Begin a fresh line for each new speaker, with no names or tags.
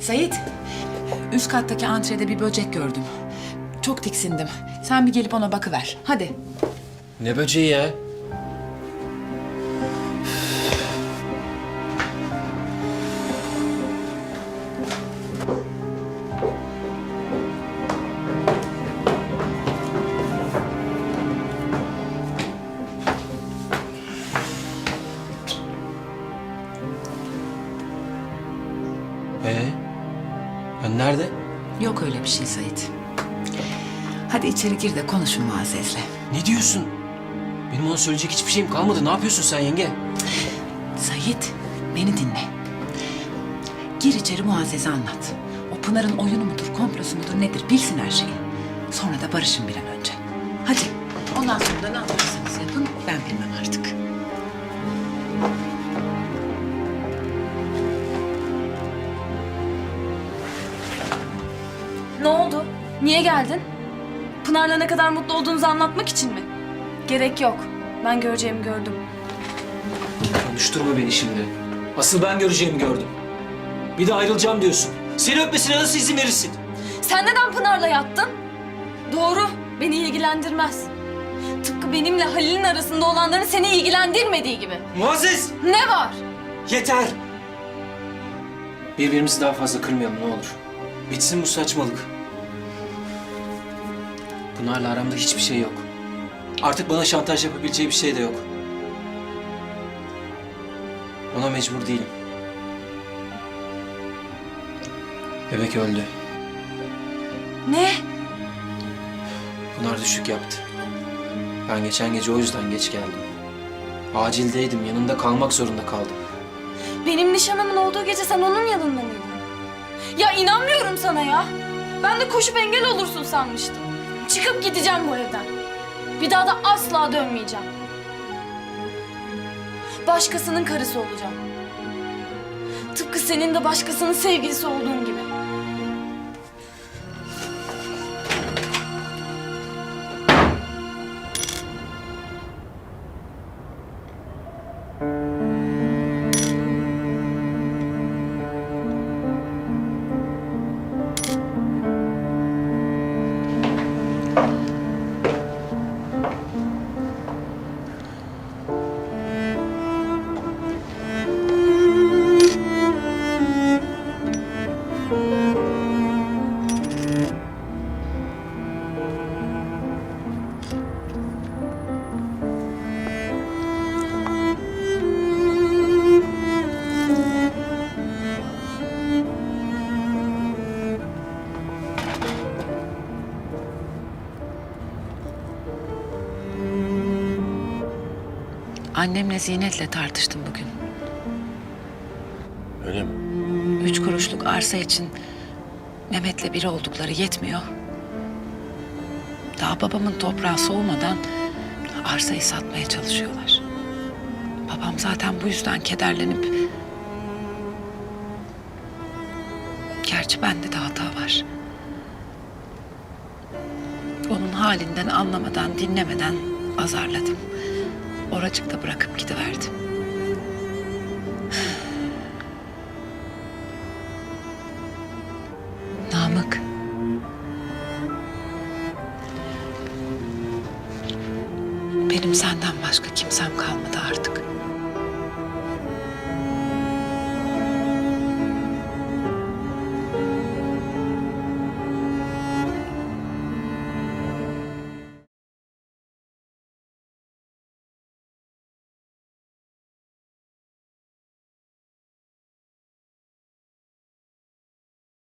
Sait, üst kattaki antrede bir böcek gördüm. Çok tiksindim. Sen bir gelip ona bakıver. Hadi.
Ne böceği ya? Ee? Ya nerede?
Yok öyle bir şey Sait. Hadi içeri gir de konuşun Muazzez'le.
Ne diyorsun? Benim ona söyleyecek hiçbir şeyim kalmadı. Ne yapıyorsun sen yenge?
Sait, beni dinle. Gir içeri Muazzez'e anlat. O Pınar'ın oyunu mudur, komplosu mudur nedir bilsin her şeyi. Sonra da barışın bir an önce. Hadi. Ondan sonra da ne yaparsanız yapın ben bilmem artık.
Ne oldu? Niye geldin? Pınar'la ne kadar mutlu olduğunuzu anlatmak için mi? Gerek yok. Ben göreceğimi gördüm.
Konuşturma beni şimdi. Asıl ben göreceğimi gördüm. Bir de ayrılacağım diyorsun. Seni öpmesine nasıl izin verirsin?
Sen neden Pınar'la yattın? Doğru, beni ilgilendirmez. Tıpkı benimle Halil'in arasında olanların seni ilgilendirmediği gibi.
Muazzez!
Ne var?
Yeter! Birbirimizi daha fazla kırmayalım ne olur. Bitsin bu saçmalık. Pınar'la aramda hiçbir şey yok. Artık bana şantaj yapabileceği bir şey de yok. Ona mecbur değilim. Bebek öldü.
Ne?
Pınar düşük yaptı. Ben geçen gece o yüzden geç geldim. Acildeydim, yanında kalmak zorunda kaldım.
Benim nişanımın olduğu gece sen onun yanında mıydın? Ya inanmıyorum sana ya. Ben de koşup engel olursun sanmıştım. Çıkıp gideceğim bu evden. Bir daha da asla dönmeyeceğim. Başkasının karısı olacağım. Tıpkı senin de başkasının sevgilisi olduğun gibi.
Annemle Zinet'le tartıştım bugün.
Öyle mi?
Üç kuruşluk arsa için Mehmet'le bir oldukları yetmiyor. Daha babamın toprağı soğumadan arsayı satmaya çalışıyorlar. Babam zaten bu yüzden kederlenip... Gerçi bende de hata var. Onun halinden anlamadan, dinlemeden azarladım oracıkta bırakıp gidiverdim. Namık. Benim senden başka kimsem kalmadı artık.